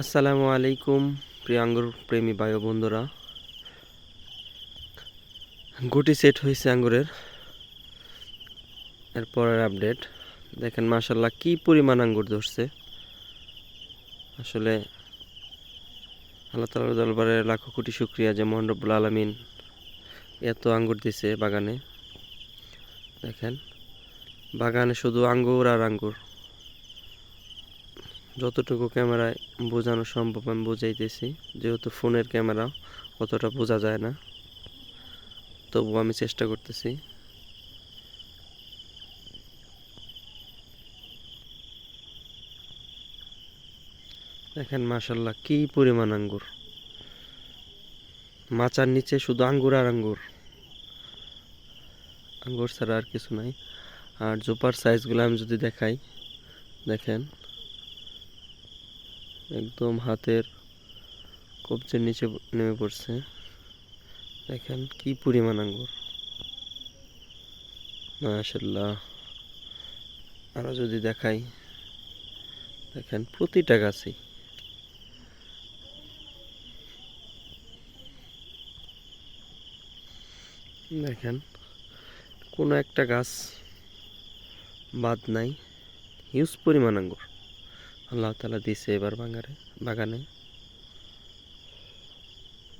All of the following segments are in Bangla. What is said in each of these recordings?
আসসালামু আলাইকুম প্রিয় আঙ্গুর প্রেমী বায়ু বন্ধুরা। গুটি সেট হয়েছে আঙ্গুরের। এরপরের আপডেট দেখেন মাশাল্লাহ কি পরিমাণ আঙ্গুর ধরছে। আসলে আল্লাহ তালার দরবারে লাখো কোটি শুক্রিয়া যে মোহন রব্বুল আলমিন এত আঙ্গুর দিছে বাগানে। দেখেন, বাগানে শুধু আঙ্গুর আর আঙ্গুর। যতটুকু ক্যামেরায় বোঝানো সম্ভব আমি বোঝাইতেছি, যেহেতু ফোনের ক্যামেরা অতটা বোঝা যায় না। তবু আমি চেষ্টা করতেছি। দেখেন মাশাল্লাহ কি পরিমাণ আঙ্গুর। মাচার নিচে শুধু আঙ্গুর আর আঙ্গুর। আঙ্গুর ছাড়া আর কিছু নাই। আর জোপার সাইজগুলো আমি যদি দেখাই, দেখেন। একদম হাতের কবজের নিচে নেমে পড়ছে। দেখেন কি পরিমাণ আঙ্গুর। মাশাল্লাহ আরও যদি দেখাই, দেখেন প্রতিটা গাছই। দেখেন, কোনো একটা গাছ বাদ নাই। হিউজ পরিমাণ আঙ্গুর। আল্লাহ তালা দিছে এবার বাঙারে, বাগানে।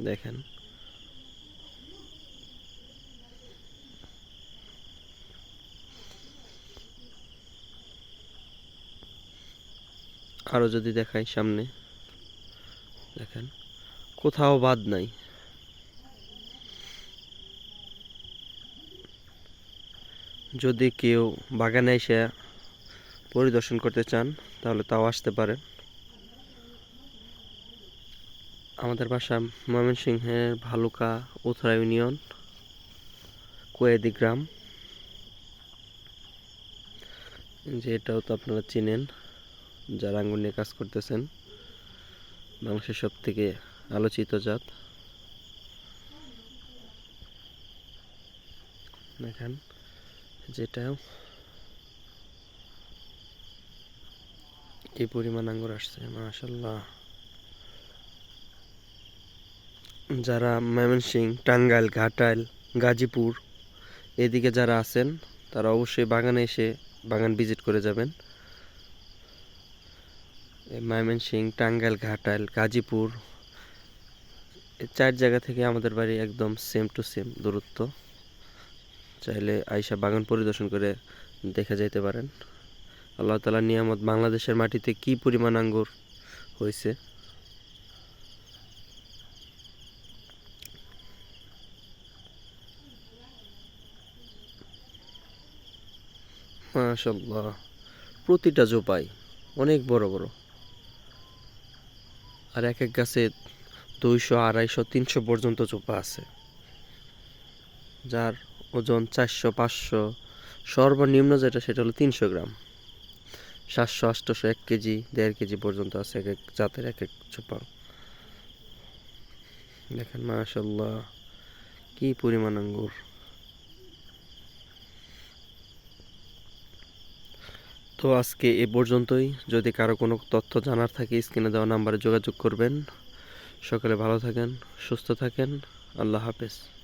দেখেন। আরও যদি দেখাই সামনে, দেখেন। কোথাও বাদ নাই। যদি কেউ বাগানে এসে পরিদর্শন করতে চান, তাহলে তাও আসতে পারেন। আমাদের বাসা ময়মনসিংহের ভালুকা উথরা ইউনিয়ন, কোয়েদি গ্রাম। যে এটাও তো আপনারা চিনেন, যারা আঙ্গুর নিয়ে কাজ করতেছেন। বাংলাদেশের সব থেকে আলোচিত জাত। দেখেন যেটাও কি পরিমাণ আঙ্গুর আসছে মাশাল্লাহ যারা ময়মনসিং, টাঙ্গাইল, ঘাটাইল, গাজীপুর এদিকে যারা আছেন, তারা অবশ্যই বাগানে এসে বাগান ভিজিট করে যাবেন। ময়মনসিং, টাঙ্গাইল, ঘাটাইল, গাজীপুর চার জায়গা থেকে আমাদের বাড়ি একদম সেম টু সেম দূরত্ব। চাইলে আইসা বাগান পরিদর্শন করে দেখে যাইতে পারেন। আল্লাহ তালা নিয়ামত বাংলাদেশের মাটিতে কি পরিমাণ আঙ্গুর হয়েছে? মাশাল্লাহ প্রতিটা জোপাই অনেক বড় বড়। আর এক এক গাছে দুইশো, আড়াইশো, তিনশো পর্যন্ত চোপা আছে। যার ওজন চারশো, পাঁচশো, সর্বনিম্ন যেটা সেটা হলো তিনশো গ্রাম। সাতশো আটশোশো এক কেজি, দেড় কেজি পর্যন্ত আছে এক এক জাতের এক এক চোপা দেখেন মাশাল্লাহ কি পরিমাণ আঙ্গুর। তো আজকে এ পর্যন্তই। যদি কারও কোনো তথ্য জানার থাকে, স্ক্রিনে দেওয়া নাম্বারে যোগাযোগ করবেন। সকালে ভালো থাকেন, সুস্থ থাকেন। আল্লাহ হাফেজ।